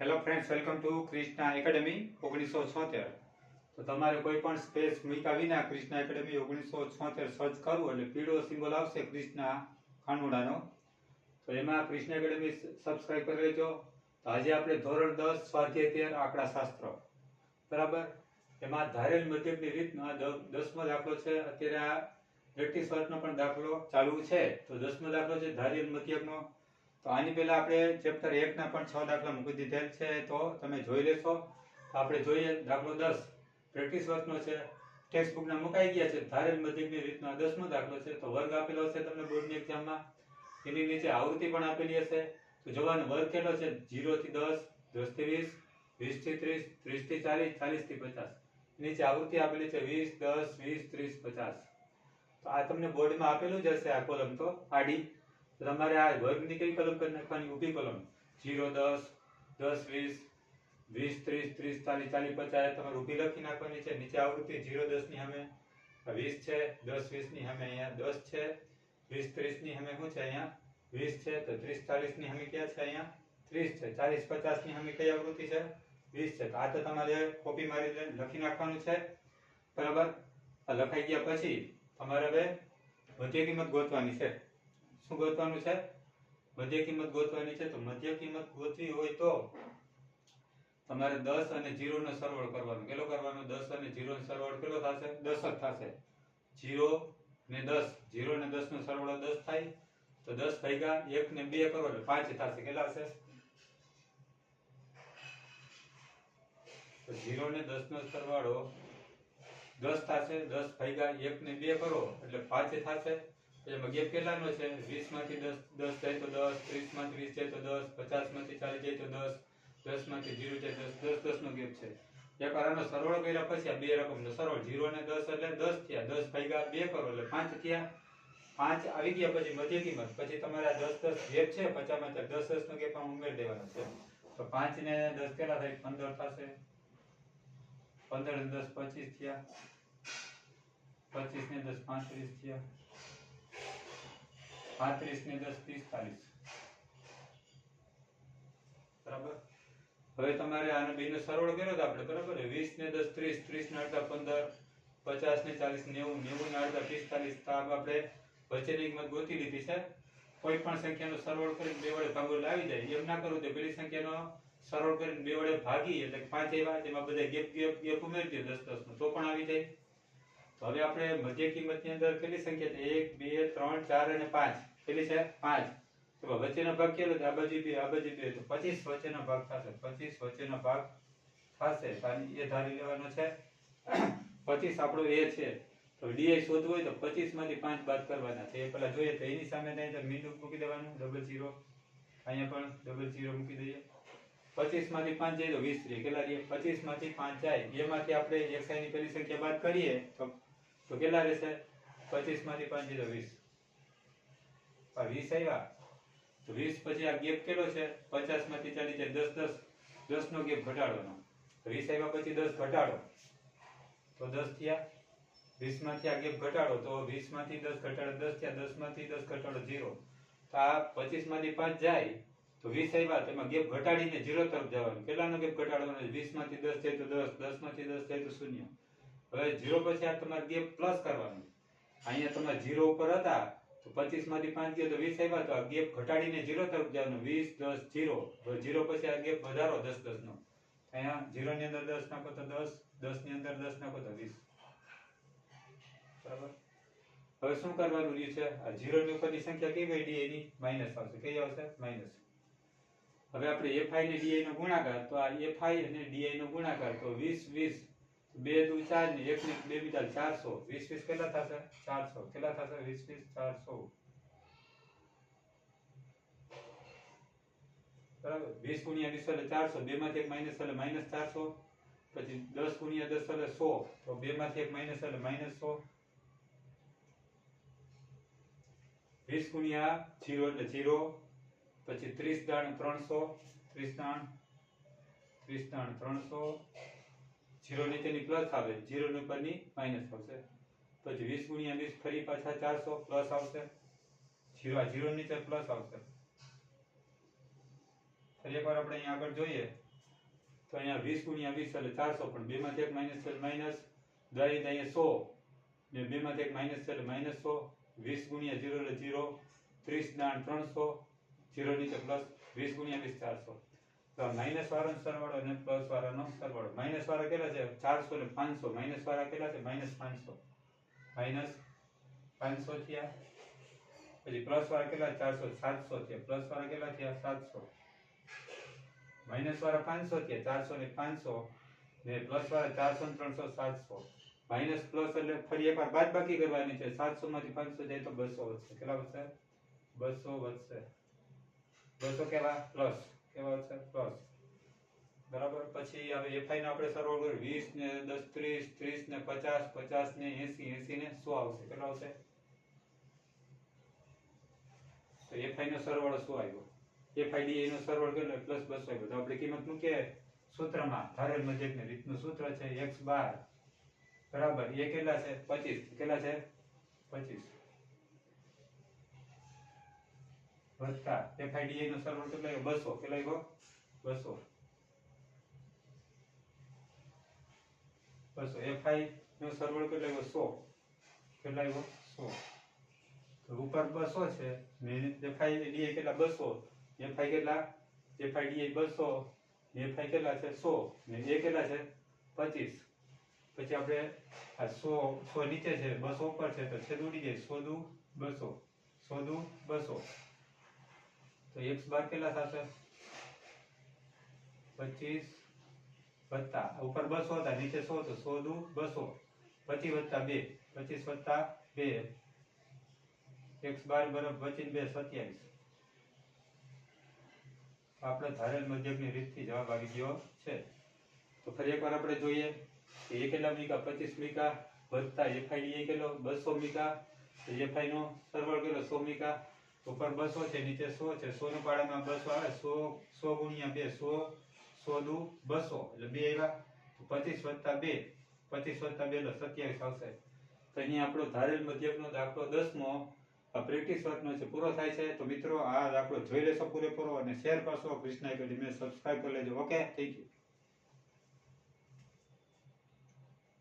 Hello friends welcome to Krishna academy ઓગણીસો છોતેર. તો તમારે કોઈ પણ સ્પેસ મૂક્યા વિના ક્રિષ્ના એકેડેમી ઓગણીસો છોતેર સર્ચ કરવું એટલે પીળો સિમ્બોલ આવશે ક્રિષ્ના ખાનુડાનો તો એમાં ક્રિષ્ના એકેડેમી સબસ્ક્રાઇબ કરી લેજો. તો આજે આપણે ધોરણ દસ, સ્વાધ્યાય તેર આંકડા શાસ્ત્ર બરાબર? એમાં ધારેલ મધ્યમની રીતનો દસમો દાખલો છે. અત્યારે આ પ્રેક્ટિસ વર્કનો પણ દાખલો ચાલુ છે. તો દસમો દાખલો છે ધારેલ મધ્યકનો તો આની પહેલા આપણે ચેપ્ટર એક ના પણ છ દાખલા મૂકી દીધેલ છે, તો તમે જોઈ લેશો. આપણે જોઈએ, દાખલો દસ. પ્રેક્ટિસ વર્કનો છે. ટેક્સ્ટ બુકના મુકાઈ ગયા છે. ધારેલ મધ્યકની રીતનો દસમો દાખલો છે. તો વર્ગ આપેલો હશે તમને બોર્ડની એક્ઝામમાં એની નીચે આવૃત્તિ પણ આપેલી હશે. તો જોવાનો, વર્ગ કેટલો છે? જીરોથી દસ દસથી વીસ વીસથી ત્રીસ ત્રીસથી ચાલીસ ચાલીસથી પચાસ. નીચે આવૃત્તિ આપેલી છે વીસ, દસ, વીસ, ત્રીસ, પચાસ. તો આ તમને બોર્ડમાં આપેલું જ હશે આ કોલમ તો, આડી. તમારે આ વર્ગની કઈ કલમ કરી નાખવાની? ઊભી કલમ. જીરો, દસ દસ, વીસ વીસ, ત્રીસ ત્રીસ, ચાલીસ ચાલીસ, પચાસ તમારે ઊભી લખી નાખવાની છે. નીચે આવૃત્તિ જીરો દસની આ વીસ છે, દસ વીસની સામે અહીંયા દસ છે. વીસ ત્રીસની સામે શું છે અહીંયા? વીસ છે. તો ત્રીસ ચાલીસની સામે ક્યાં છે અહીંયા? ત્રીસ છે. ચાલીસ પચાસની સામે કઈ આવૃત્તિ છે? વીસ છે. તો આ તો તમારે કોપી મારી લખી નાખવાનું છે. બરાબર? આ લખાઈ ગયા પછી તમારે હવે મધ્ય કિંમત ગોતવાની છે. શું ગોતવાનું છે? મધ્ય કિંમત ગોતવાની છે, તો મધ્ય કિંમત ગોતવી હોય તો તમારે દસ અને જીરો નો સરવાળો કરવાનો. કેટલો કરવાનો? દસ અને જીરો નો સરવાળો કેટલો થશે? દસ જ થશે. જીરો ને દસ. જીરો ને દસ નો સરવાળો દસ થાય, તો દસ ભાગ્યા એક ને બે કરો એટલે પાંચ થશે. કેટલા હશે? તો જીરો ને દસ નો સરવાળો દસ થશે. દસ ભાગ્યા એક ને બે કરો એટલે પાંચ થશે. એમાં ગેપ કેટલાનો છે? વીસમાંથી દસ દસ જાય તો દસ ત્રીસમાંથી વીસ જાય તો દસ પચાસમાંથી ચાલીસ જાય તો દસ દસમાંથી જીરો જાય દસ દસ દસ નો ગેપ છે. એક વાર આનો સરવાળો કર્યા પછી આ બે રકમનો સરવાળો જીરો ને દસ એટલે દસ થયા. દસ ભાગ્યા બે કરો એટલે પાંચ થયા. પાંચ આવી ગયા પછી મધ્ય કિંમત. પછી તમારા દસ દસ ગેપ છે. પચાસમાં દસ દસ નો ગેપ ઉમેરી દેવાનો છે. તો પાંચ ને દસ કેટલા થાય? પંદર થશે. પંદર ને દસ પચીસ થયા. પચીસ ને દસ પાંત્રીસ થયા. પાંત્રીસ ને દસ પિસ્તાલીસ. બરાબર? હવે તમારે આનો બેનો સરળ કર્યો તો આપણે બરાબર વીસ ને દસ, ત્રીસ ત્રીસ ને અડધા પંદર, પચાસ ને ચાલીસ, નેવું નેવું ને અડધા પિસ્તાલીસ. તો આપણે વચ્ચેની કિંમત ગોતી લીધી છે. કોઈ પણ સંખ્યાનો સરળ કરીને બે વડે ભાગો લાવી જાય એમ ના કરવું તો પેલી સંખ્યાનો સરળ કરીને બે વડે ભાગી એટલે પાંચ આવ્યા. તેમાં બધા ગેપ ગેપ ગેપ ઉમેરી દો દસ દસ નો. તો પણ આવી જાય. તો હવે આપણે મધ્ય કિંમતની અંદર કેટલી સંખ્યા છે? એક, બે, ત્રણ, ચાર અને પાંચ. કેટલી છે? પાંચ. વચ્ચેનો ભાગ કેટલો આ બાજુ બે, આ બાજુ બે. તો પચીસ વચ્ચેનો ભાગ થશે. પચીસ વચ્ચેનો ભાગ થશે. એ ધારી લેવાનો છે. પચીસ આપણો એ છે. તો ડીઆઈ શોધવું હોય તો પચીસમાંથી પાંચ બાદ કરવાના છે. એ પેલા જોઈએ તો એની સામે નહીં મીંડું મૂકી દેવાનું. Double zero. અહીંયા પણ ડબલ ઝીરો મૂકી દઈએ. પચીસમાંથી પાંચ જાય તો વીસ રહે. કેટલા રહે? પચીસમાંથી પાંચ જાય. એમાંથી આપણે એક ની પેલી સંખ્યા બાદ કરીએ તો તો કેટલા રહેશે? પચીસમાંથી પાંચ જીરો વીસ. આ વીસ આવ્યા. તો વીસ પછી આ ગેપ કેટલો છે? પચાસમાંથી ચાલી જાય દસ દસ. દસ નો ગેપ ઘટાડવાનો. નો વીસ આવ્યા પછી દસ ઘટાડો. તો દસ થયા. વીસમાંથી આ ગેપ ઘટાડો. તો વીસમાંથી દસ ઘટાડો દસ થયા. દસમાંથી દસ ઘટાડો જીરો. તો આ પચીસમાંથી પાંચ જાય. તો વીસ આવ્યા. તેમાં ગેપ ઘટાડીને જીરો તરફ જવાનું. કેટલાનો ગેપ ઘટાડવાનો? વીસમાંથી દસ જાય તો દસ. દસમાંથી દસ જાય તો શૂન્ય. હવે જીરો પછી આ તમારે ગેપ પ્લસ કરવાનું અહીંયા તમારે જીરો ઉપર હતા, તો પચીસમાંથી પાંચ ગયો તો વીસ આવ્યા તો આ ગેપ ઘટાડીને જીરો તરફ જવાનું, વીસ, દસ જીરો જીરો પછી આ ગેપ વધારો દસ દસ નો. અહીંયા જીરો ની અંદર દસ નાખો તો દસ દસની અંદર દસ નાખો તો વીસ. બરાબર? હવે શું કરવાનું રહ્યું છે? આ જીરો ની ઉપરની સંખ્યા કેવી હોય ડી એની માઇનસ આવશે. કઈ આવશે? માઇનસ હવે આપણે એફઆઈ ને ડીઆઈ નો ગુણાકાર, તો આ એફઆઈ અને ડીઆઈ નો ગુણાકાર, તો વીસ વીસ. બે દુ ચાર ને એક ને બે બીજા ચારસો. વીસ વીસ કેટલા થશે? ચારસો. કેટલા થશે? વીસ વીસ ચારસો. બરાબર? વીસ ગુણ્યા વીસ એટલે ચારસો. બે માંથી એક માઇનસ એટલે માઇનસ ચારસો. પછી દસ ગુણ્યા દસ એટલે સો. તો બે માંથી એક માઇનસ એટલે માઇનસ સો. વીસ ગુણ્યા જીરો એટલે જીરો. પછી ત્રીસ દાણ ત્રણસો. ત્રીસ દાણ. ત્રીસ દાણ ત્રણસો. જીરો નીચેની પ્લસ આવે. જીરો ની ઉપરની માઇનસ આવશે. પછી વીસ ગુણ્યા વીસ ફરી પાછા ચારસો પ્લસ આવશે. જીરો જીરો નીચે પ્લસ આવશે. ફરી એકવાર આપણે અહીંયા આગળ જોઈએ. તો અહીંયા વીસ ગુણ્યા વીસ એટલે ચારસો, પણ બેમાંથી એક માઇનસ એટલે માઇનસ દઈ અહીંયા સો. ને બેમાંથી એક માઇનસ એટલે માઇનસ સો. વીસ ગુણ્યા જીરો એટલે જીરો. ત્રીસ દાણ ત્રણસો. જીરો નીચે પ્લસ વીસ ગુણ્યા વીસ ચારસો. તો માઇનસ વાળાનો સરવાળો અને પ્લસ વાળાનો સરવાળો. માઇનસ વાળા કેટલા છે? ચારસો ને પાંચસો. માઇનસ વાળા કેટલા છે? માઇનસ પાંચસો. માઇનસ પાંચસો થયા. પછી પ્લસ વાળા કેટલા? ચારસો. સાતસો થયા. પ્લસ વાળા કેટલા થયા? સાતસો. માઇનસ વાળા પાંચસો થયા. ચારસો ને પાંચસો. ને પ્લસ વાળા ચારસો ને ત્રણસો સાતસો. માઇનસ પ્લસ એટલે ફરી એકવાર બાદ બાકી કરવાની છે. સાતસો માંથી પાંચસો જાય તો બસો વધશે. કેટલા વધશે? બસો વધશે. બસો કેવા? પ્લસ કેવા વધશે પ્લસ બરાબર? પછી હવે એફઆઈ ને આપણે સરવાળો કરીએ. વીસ ને દસ ત્રીસ ત્રીસ ને પચાસ પચાસ ને એસી એસી ને સો આવશે. કેટલા આવશે? તો એફઆઈ નો સરવાળો શું આવ્યો. એફઆઈડી નો સરવાળો કર્યો પ્લસ બસો આવ્યો. તો આપણે કિંમત મૂકીએ સૂત્રમાં. ધારેલ મજેક ને રીતનું સૂત્ર છે, એક્સ બાર. બરાબર? એ કેટલા છે? પચીસ. કેટલા છે? પચીસ. વત્તા એફઆઈડી નો સરવાળો કેટલો આવ્યો? બસો. કેટલો આવ્યો? બસો. બસો. એફઆઈ નો સરવાળો કેટલો આવ્યો? સો. કેટલા આવ્યો? સો. તો ઉપર બસો છે. ને એફઆઈ ડીએ કેટલા? બસો. એફઆઈ કેટલા? એફઆઈ ડીએ બસો. એફઆઈ કેટલા છે? સો. ને એ કેટલા છે? પચીસ. પછી આપણે આ સો સો નીચે છે. બસો ઉપર છે. તો છેદ ઉડી જાય. સો દુ બસો. સો બસો. તો એક્સ બાર કેટલા થશે? પચીસ વત્તા ઉપર બસો હતા નીચે સો તો સો દુ બસો. પચીસ વત્તા બે, પચીસ વત્તા બે. એક્સ બાર બરાબર પચીસ બે, સત્યાવીસ. આપણે ધારેલ મધ્યકની રીતથી જવાબ આવી ગયો છે. તો ફરી એકવાર આપણે જોઈએ કે એ કેટલા મીકા? પચીસ મીકા વત્તા એફઆઈ એ કેટલો? બસો મીકા. એફઆઈ નો સરવાળો કેટલો? સો મીકા. ઉપર બસો છે, નીચે સો છે. સો નો પાડામાં બસો આવે, સો સો ગુણ્યા બે, સો સો દુ બસો. એટલે બે આવ્યા. પચીસ વત્તા બે. પચીસ વત્તા બે એટલે સત્યાવીસ આવશે. તો અહીંયા આપણો ધારેલ મધ્યકનો દાખલો દસમો. આ પ્રેક્ટિસ વર્કનો છે પૂરો થાય છે, તો મિત્રો આ દાખલો જોઈ લેશો પૂરેપૂરો અને શેર કરશો. કૃષ્ણ એકેડમી સબસ્ક્રાઈબ કરી લેજો. Okay thank you